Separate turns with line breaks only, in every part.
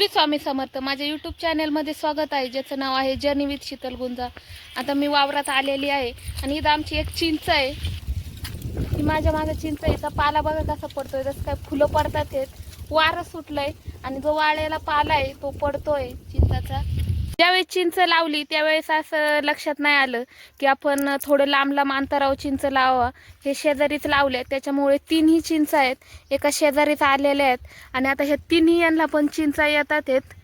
श्री स्वामी समर्थ. माझ्या यूट्यूब चॅनलमध्ये स्वागत आहे. ज्याचं नाव आहे जर्नी विथ शीतल गुंजा. आता मी वावरात आलेली आहे आणि इथं आमची एक चिंच आहे. ही माझ्या मागं चिंच आहे. इथं पाला बघा कसा पडतोय. जसं काय फुलं पडतात आहेत वारं सुटलंय आणि जो वाळ्याला पाला आहे तो पडतोय चिंचाचा. ज्यावेळेस चिंच लावली त्यावेळेस असं लक्षात नाही आलं की आपण थोडं लांब लांब अंतरावर चिंच लावा हे शेजारीच लावले त्याच्यामुळे तीनही चिंच आहेत. एका शेजारीच आलेल्या आहेत. आणि आता ह्या तिन्ही यांना पण चिंचा येतात आहेत.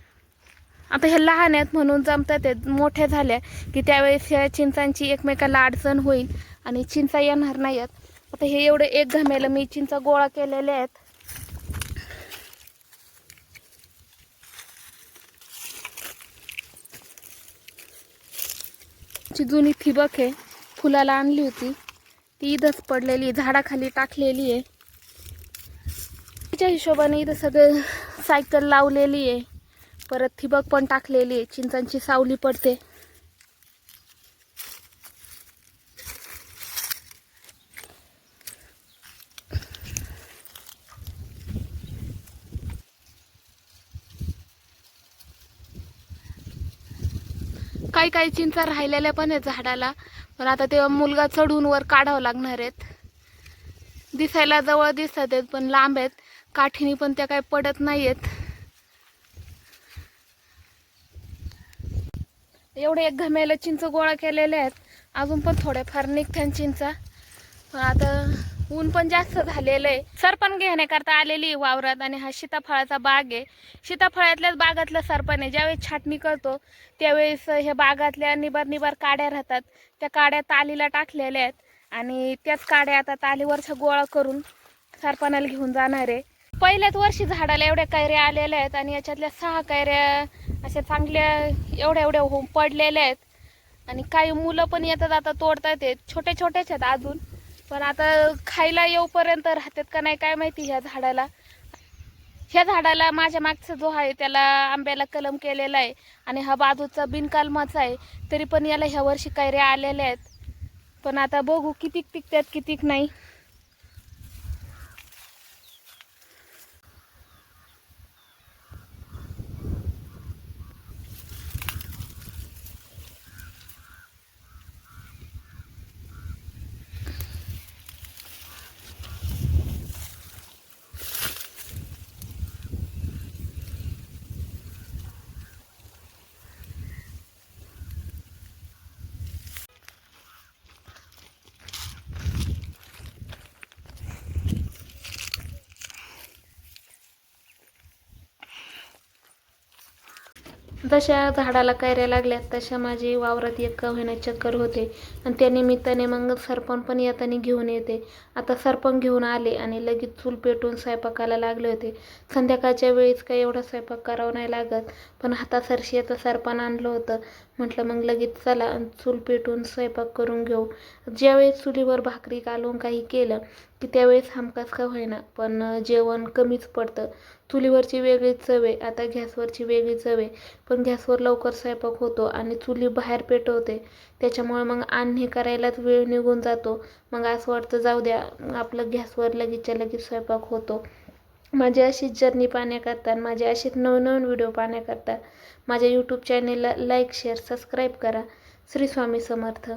आता हे लहान आहेत म्हणून जमतात आहेत. मोठे झाल्या की त्यावेळेस ह्या चिंचांची एकमेकाला अडचण होईल आणि चिंचा येणार नाही आहेत आता हे एवढे एक घमेलं मी चिंचा गोळा केलेले आहेत. ची जुनी थिबक आहे. फुलाला आणली होती. ती इथंच पडलेली आहे, झाडाखाली टाकलेली आहे. तिच्या हिशोबाने इथं सगळं सायकल लावलेली आहे. परत थिबक पण टाकलेली आहे. चिंचांची सावली पडते. काही काही चिंचा राहिलेल्या पण आहेत झाडाला. पण आता ते मुलगा चढून वर काढावं लागणार आहेत. दिसायला जवळ दिसतात आहेत पण लांब आहेत. काठीनी पण त्या काही पडत नाही आहेत एवढे एक घमेलं चिंच गोळा केलेले आहेत. अजून पण थोड्याफार निघत्यान चिंचा. पण आता ऊन पण जास्त झालेलं आहे. सरपण घेण्याकरता आलेली वावरात आणि हा सीताफळाचा बाग आहे. सीताफळातल्याच बागातलं सरपण आहे. ज्यावेळेस छाटणी करतो त्यावेळेस ह्या बागातल्या निबार निबार काड्या राहतात. त्या काड्या तालीला टाकलेल्या आहेत आणि त्याच काड्या आता तालीवरच्या गोळा करून सरपणाला घेऊन जाणार आहे. पहिल्याच वर्षी झाडाला एवढ्या कैऱ्या आलेल्या आहेत आणि याच्यातल्या सहा कैऱ्या अशा चांगल्या एवढ्या एवढ्या होऊन पडलेल्या आहेत. आणि काही मुलं पण येतात आता तोडतात आहेत छोटे छोटेच आहेत अजून. पण आता खायला येऊपर्यंत राहतात का नाही काय माहिती ह्या झाडाला. ह्या झाडाला माझ्या मागचा जो आहे त्याला आंब्याला कलम केलेला आहे आणि हा बाजूचा बिनकालमाचा आहे तरी पण याला ह्या वर्षी कैऱ्या आलेल्या आहेत. पण आता बघू कितीक पिकतात कितीक नाही. जशा झाडाला कैऱ्या लागल्यात तशा माझी वावरात एक का चक्कर होते. आणि त्या निमित्ताने मग सरपण पण येताना घेऊन येते. आता सरपण घेऊन आले आणि लगेच चूल पेटून स्वयंपाकाला लागले होते. संध्याकाळच्या वेळेस काही एवढा स्वयंपाक करावा नाही लागत. पण हातासरशी आता सरपण आणलं होतं. म्हटलं मग लगेच चला आणि चूल पेटून स्वयंपाक करून घेऊ. ज्यावेळेस चुलीवर भाकरी कालवून काही केलं की त्यावेळेस हमखास का होईना पण जेवण कमीच पडतं. चुलीवरची वेगळी चव आहे आता गॅसवरची वेगळी चव आहे पण गॅसवर लवकर स्वयंपाक होतो आणि चुली बाहेर पेटवते. त्याच्यामुळे मग आणणे करायलाच वेळ निघून जातो. मग असं वाटतं जाऊ द्या आपलं गॅसवर लगेचच्या लगेच स्वयंपाक होतो. माझी अशीच जर्नी पाहण्याकरता आणि माझे असेच नवनवीन व्हिडिओ पाहण्याकरता माझ्या यूट्यूब चॅनेलला लाईक शेअर सबस्क्राईब करा. श्री स्वामी समर्थ.